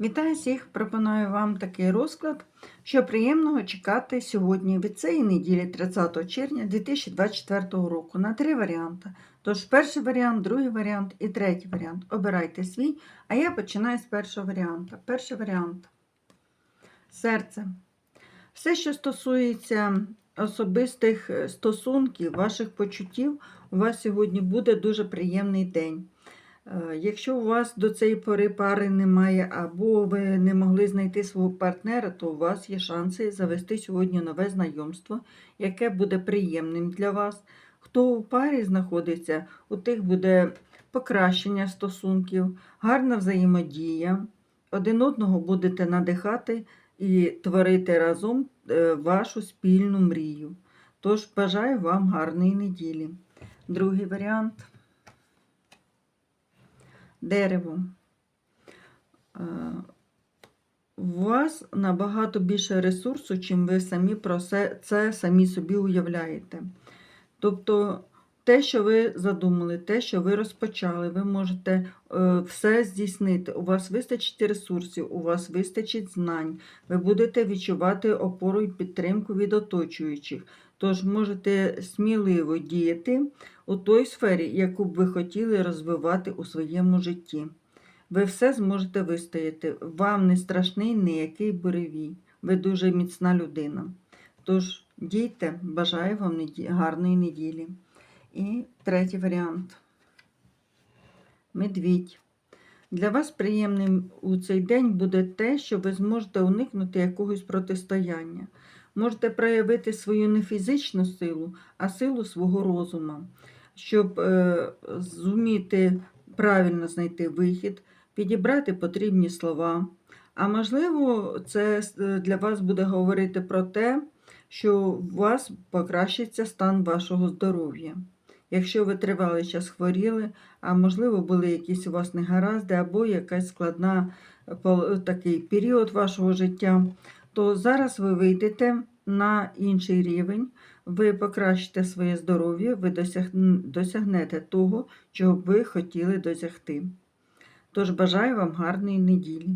Вітаю всіх! Пропоную вам такий розклад, що приємного чекати сьогодні від цієї неділі, 30 червня 2024 року, на три варіанти. Тож перший варіант, другий варіант і третій варіант. Обирайте свій, а я починаю з першого варіанту. Перший варіант серце. Все, що стосується особистих е, стосунків, ваших почуттів, у вас сьогодні буде дуже приємний день. Е, Якщо у вас до цієї пори пари немає, або ви не могли знайти свого партнера, то у вас є шанси завести сьогодні нове знайомство, яке буде приємним для вас. Хто у парі знаходиться, у тих буде покращення стосунків, гарна взаємодія. Один одного будете надихати і творити разом е, вашу спільну мрію. Тож бажаю вам гарної неділі. Другий варіант дерево. Е, У вас набагато більше ресурсу, чим ви самі про це, це самі собі уявляєте. Тобто те, що ви задумали, те, що ви розпочали, ви можете е, все здійснити. У вас вистачить ресурсів, у вас вистачить знань, ви будете відчувати опору і підтримку від оточуючих. Тож можете сміливо діяти у той сфері, яку б ви хотіли розвивати у своєму житті. Ви все зможете вистояти. Вам не страшний ніякий буревій. Ви дуже міцна людина. Тож дійте, бажаю вам гарної неділі. І третій варіант. Медвідь. Для вас приємним у цей день буде те, що ви зможете уникнути якогось протистояння. Можете проявити свою не фізичну силу, а силу свого розуму, щоб е, зуміти правильно знайти вихід, підібрати потрібні слова. А можливо, це е, для вас буде говорити про те, що у вас покращиться стан вашого здоров'я. Якщо ви тривалий час хворіли, а можливо були якісь у вас негаразди, або якась складна е, такий період вашого життя, то зараз ви вийдете на інший рівень, ви покращите своє здоров'я, ви досягнете того, чого б ви хотіли досягти. Тож бажаю вам гарної неділі.